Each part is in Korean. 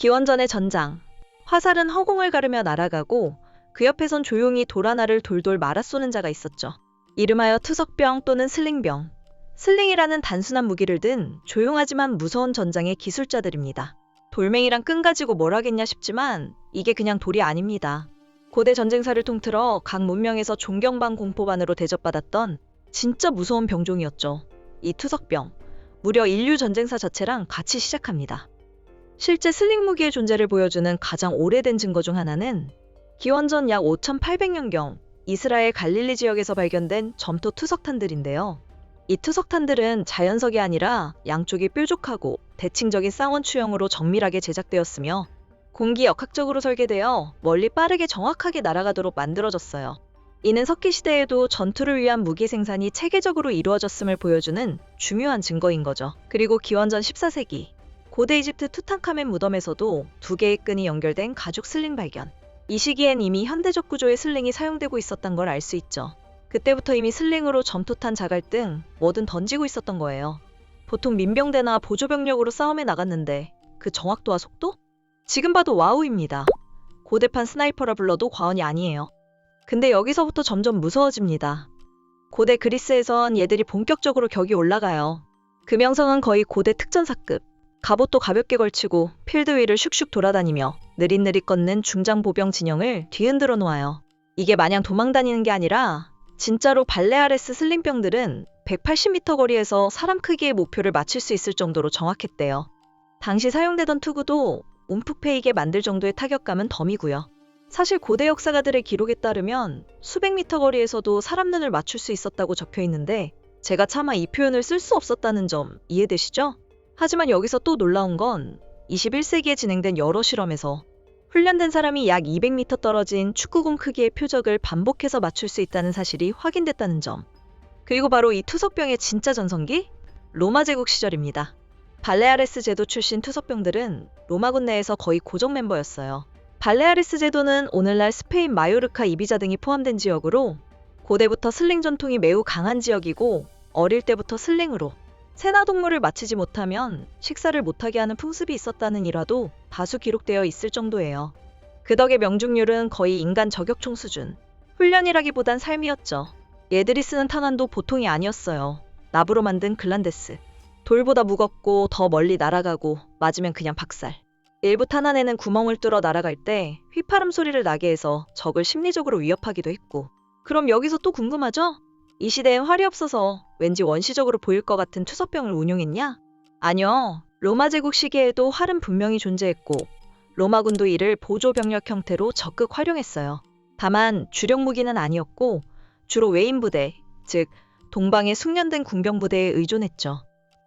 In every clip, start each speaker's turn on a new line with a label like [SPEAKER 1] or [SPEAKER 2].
[SPEAKER 1] 기원전의 전장. 화살은 허공을 가르며 날아가고 그 옆에선 조용히 돌 하나를 돌돌 말아 쏘는 자가 있었죠. 이름하여 투석병 또는 슬링병. 슬링이라는 단순한 무기를 든 조용하지만 무서운 전장의 기술자들입니다. 돌멩이랑 끈 가지고 뭘 하겠냐 싶지만 이게 그냥 돌이 아닙니다. 고대 전쟁사를 통틀어 각 문명에서 존경반 공포반으로 대접받았던 진짜 무서운 병종이었죠. 이 투석병. 무려 인류 전쟁사 자체랑 같이 시작합니다. 실제 슬링 무기의 존재를 보여주는 가장 오래된 증거 중 하나는 기원전 약 5800년경 이스라엘 갈릴리 지역에서 발견된 점토 투석탄들인데요. 이 투석탄들은 자연석이 아니라 양쪽이 뾰족하고 대칭적인 쌍원 추형으로 정밀하게 제작되었으며 공기 역학적으로 설계되어 멀리 빠르게 정확하게 날아가도록 만들어졌어요. 이는 석기 시대에도 전투를 위한 무기 생산이 체계적으로 이루어졌음을 보여주는 중요한 증거인 거죠. 그리고 기원전 14세기 고대 이집트 투탕카멘 무덤에서도 두 개의 끈이 연결된 가죽 슬링 발견. 이 시기엔 이미 현대적 구조의 슬링이 사용되고 있었던 걸 알 수 있죠. 그때부터 이미 슬링으로 점토탄 자갈 등 뭐든 던지고 있었던 거예요. 보통 민병대나 보조병력으로 싸움에 나갔는데 그 정확도와 속도? 지금 봐도 와우입니다. 고대판 스나이퍼라 불러도 과언이 아니에요. 근데 여기서부터 점점 무서워집니다. 고대 그리스에선 얘들이 본격적으로 격이 올라가요. 그 명성은 거의 고대 특전사급. 갑옷도 가볍게 걸치고 필드 위를 슉슉 돌아다니며 느릿느릿 걷는 중장 보병 진영을 뒤흔들어 놓아요. 이게 마냥 도망 다니는 게 아니라 진짜로 발레아레스 슬링병들은 180m 거리에서 사람 크기의 목표를 맞출 수 있을 정도로 정확했대요. 당시 사용되던 투구도 움푹 패이게 만들 정도의 타격감은 덤이고요. 사실 고대 역사가들의 기록에 따르면 수백 미터 거리에서도 사람 눈을 맞출 수 있었다고 적혀 있는데 제가 차마 이 표현을 쓸 수 없었다는 점 이해되시죠? 하지만 여기서 또 놀라운 건 21세기에 진행된 여러 실험에서 훈련된 사람이 약 200m 떨어진 축구공 크기의 표적을 반복해서 맞출 수 있다는 사실이 확인됐다는 점. 그리고 바로 이 투석병의 진짜 전성기? 로마 제국 시절입니다. 발레아레스 제도 출신 투석병들은 로마군 내에서 거의 고정 멤버였어요. 발레아레스 제도는 오늘날 스페인 마요르카 이비자 등이 포함된 지역으로 고대부터 슬링 전통이 매우 강한 지역이고 어릴 때부터 슬링으로 세나 동물을 맞히지 못하면 식사를 못하게 하는 풍습이 있었다는 일화도 다수 기록되어 있을 정도예요. 그 덕에 명중률은 거의 인간 저격총 수준. 훈련이라기보단 삶이었죠. 얘들이 쓰는 탄환도 보통이 아니었어요. 나부로 만든 글란데스. 돌보다 무겁고 더 멀리 날아가고 맞으면 그냥 박살. 일부 탄환에는 구멍을 뚫어 날아갈 때 휘파람 소리를 나게 해서 적을 심리적으로 위협하기도 했고. 그럼 여기서 또 궁금하죠? 이 시대엔 활이 없어서 왠지 원시적으로 보일 것 같은 투석병을 운용했냐? 아니요. 로마 제국 시기에도 활은 분명히 존재했고 로마군도 이를 보조 병력 형태로 적극 활용했어요. 다만 주력 무기는 아니었고 주로 외인 부대, 즉 동방의 숙련된 군병 부대에 의존했죠.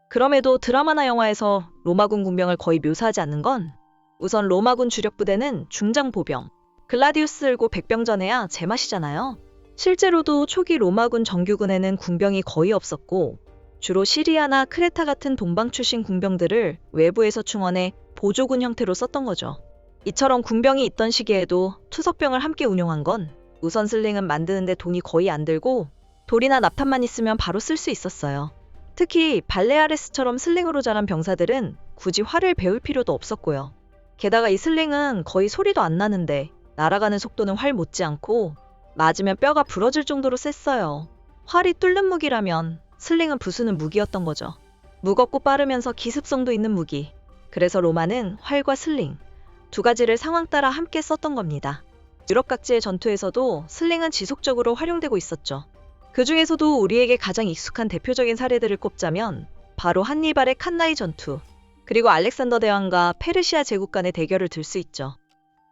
[SPEAKER 1] 그럼에도 드라마나 영화에서 로마군 군병을 거의 묘사하지 않는 건 우선 로마군 주력 부대는 중장 보병, 글라디우스 들고 백병전해야 제맛이잖아요. 실제로도 초기 로마군 정규군에는 군병이 거의 없었고 주로 시리아나 크레타 같은 동방 출신 군병들을 외부에서 충원해 보조군 형태로 썼던 거죠. 이처럼 군병이 있던 시기에도 투석병을 함께 운용한 건 우선 슬링은 만드는데 돈이 거의 안 들고 돌이나 납탄만 있으면 바로 쓸 수 있었어요. 특히 발레아레스처럼 슬링으로 자란 병사들은 굳이 활을 배울 필요도 없었고요. 게다가 이 슬링은 거의 소리도 안 나는데 날아가는 속도는 활 못지않고 맞으면 뼈가 부러질 정도로 셌어요. 활이 뚫는 무기라면 슬링은 부수는 무기였던 거죠. 무겁고 빠르면서 기습성도 있는 무기. 그래서 로마는 활과 슬링 두 가지를 상황 따라 함께 썼던 겁니다. 유럽 각지의 전투에서도 슬링은 지속적으로 활용되고 있었죠. 그 중에서도 우리에게 가장 익숙한 대표적인 사례들을 꼽자면 바로 한니발의 칸나이 전투, 그리고 알렉산더 대왕과 페르시아 제국 간의 대결을 들 수 있죠.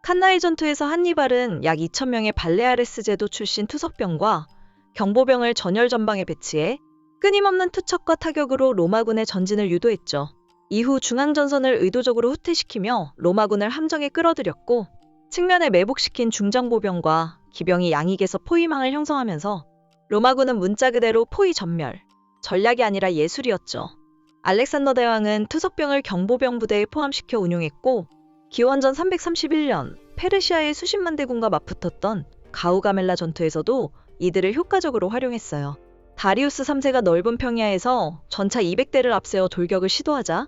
[SPEAKER 1] 칸나이 전투에서 한니발은 약 2,000명의 발레아레스 제도 출신 투석병과 경보병을 전열 전방에 배치해 끊임없는 투척과 타격으로 로마군의 전진을 유도했죠. 이후 중앙전선을 의도적으로 후퇴시키며 로마군을 함정에 끌어들였고 측면에 매복시킨 중장보병과 기병이 양익에서 포위망을 형성하면서 로마군은 문자 그대로 포위 전멸, 전략이 아니라 예술이었죠. 알렉산더 대왕은 투석병을 경보병 부대에 포함시켜 운용했고 기원전 331년 페르시아의 수십만 대군과 맞붙었던 가우가멜라 전투에서도 이들을 효과적으로 활용했어요. 다리우스 3세가 넓은 평야에서 전차 200대를 앞세워 돌격을 시도하자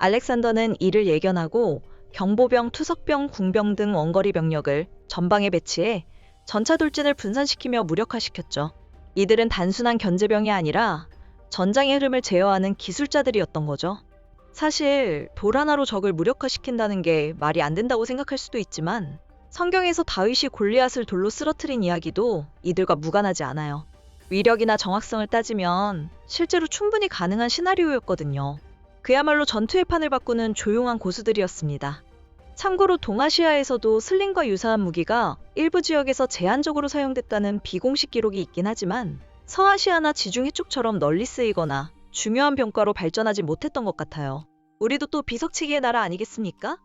[SPEAKER 1] 알렉산더는 이를 예견하고 경보병, 투석병, 궁병 등 원거리 병력을 전방에 배치해 전차 돌진을 분산시키며 무력화시켰죠. 이들은 단순한 견제병이 아니라 전장의 흐름을 제어하는 기술자들이었던 거죠. 사실 돌 하나로 적을 무력화시킨다는 게 말이 안 된다고 생각할 수도 있지만 성경에서 다윗이 골리앗을 돌로 쓰러뜨린 이야기도 이들과 무관하지 않아요. 위력이나 정확성을 따지면 실제로 충분히 가능한 시나리오였거든요. 그야말로 전투의 판을 바꾸는 조용한 고수들이었습니다. 참고로 동아시아에서도 슬링과 유사한 무기가 일부 지역에서 제한적으로 사용됐다는 비공식 기록이 있긴 하지만 서아시아나 지중 해쪽처럼 널리 쓰이거나 중요한 병과로 발전하지 못했던 것 같아요. 우리도 또 비석치기의 나라 아니겠습니까?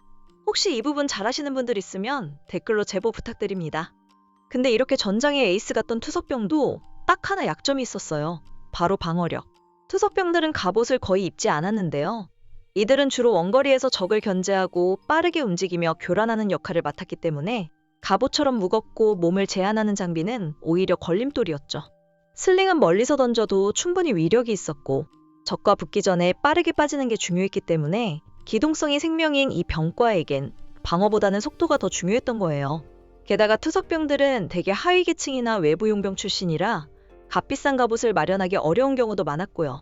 [SPEAKER 1] 혹시 이 부분 잘하시는 분들 있으면 댓글로 제보 부탁드립니다. 근데 이렇게 전장의 에이스 같던 투석병도 딱 하나 약점이 있었어요. 바로 방어력. 투석병들은 갑옷을 거의 입지 않았는데요. 이들은 주로 원거리에서 적을 견제하고 빠르게 움직이며 교란하는 역할을 맡았기 때문에 갑옷처럼 무겁고 몸을 제한하는 장비는 오히려 걸림돌이었죠. 슬링은 멀리서 던져도 충분히 위력이 있었고 적과 붙기 전에 빠르게 빠지는 게 중요했기 때문에 기동성이 생명인 이 병과에겐 방어보다는 속도가 더 중요했던 거예요. 게다가 투석병들은 대개 하위 계층이나 외부 용병 출신이라 값비싼 갑옷을 마련하기 어려운 경우도 많았고요.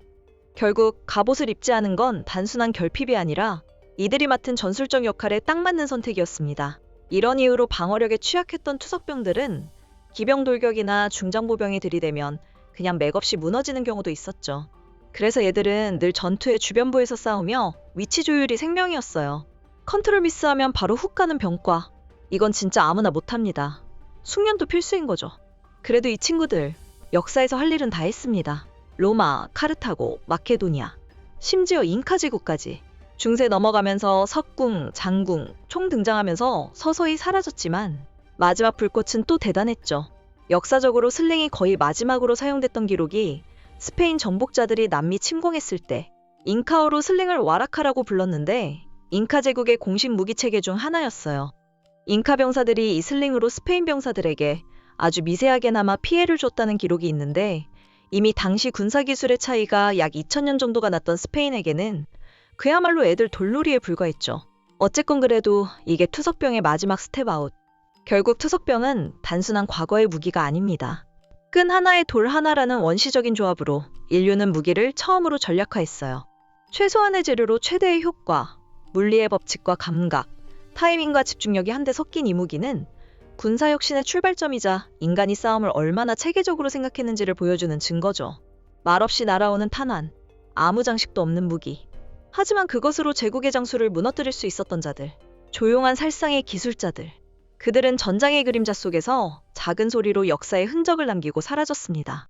[SPEAKER 1] 결국 갑옷을 입지 않은 건 단순한 결핍이 아니라 이들이 맡은 전술적 역할에 딱 맞는 선택이었습니다. 이런 이유로 방어력에 취약했던 투석병들은 기병 돌격이나 중장보병이 들이대면 그냥 맥없이 무너지는 경우도 있었죠. 그래서 얘들은 늘 전투의 주변부에서 싸우며 위치 조율이 생명이었어요. 컨트롤 미스하면 바로 훅 가는 병과. 이건 진짜 아무나 못합니다. 숙련도 필수인 거죠. 그래도 이 친구들 역사에서 할 일은 다 했습니다. 로마, 카르타고, 마케도니아, 심지어 잉카 제국까지. 중세 넘어가면서 석궁, 장궁, 총 등장하면서 서서히 사라졌지만 마지막 불꽃은 또 대단했죠. 역사적으로 슬링이 거의 마지막으로 사용됐던 기록이 스페인 정복자들이 남미 침공했을 때 잉카어로 슬링을 와라카라고 불렀는데 잉카 제국의 공식 무기 체계 중 하나였어요. 잉카 병사들이 이 슬링으로 스페인 병사들에게 아주 미세하게나마 피해를 줬다는 기록이 있는데 이미 당시 군사 기술의 차이가 약 2000년 정도가 났던 스페인에게는 그야말로 애들 돌놀이에 불과했죠. 어쨌건 그래도 이게 투석병의 마지막 스텝아웃. 결국 투석병은 단순한 과거의 무기가 아닙니다. 끈 하나에 돌 하나라는 원시적인 조합으로 인류는 무기를 처음으로 전략화했어요. 최소한의 재료로 최대의 효과, 물리의 법칙과 감각, 타이밍과 집중력이 한데 섞인 이 무기는 군사 혁신의 출발점이자 인간이 싸움을 얼마나 체계적으로 생각했는지를 보여주는 증거죠. 말없이 날아오는 탄환, 아무 장식도 없는 무기. 하지만 그것으로 제국의 장수를 무너뜨릴 수 있었던 자들, 조용한 살상의 기술자들. 그들은 전장의 그림자 속에서 작은 소리로 역사의 흔적을 남기고 사라졌습니다.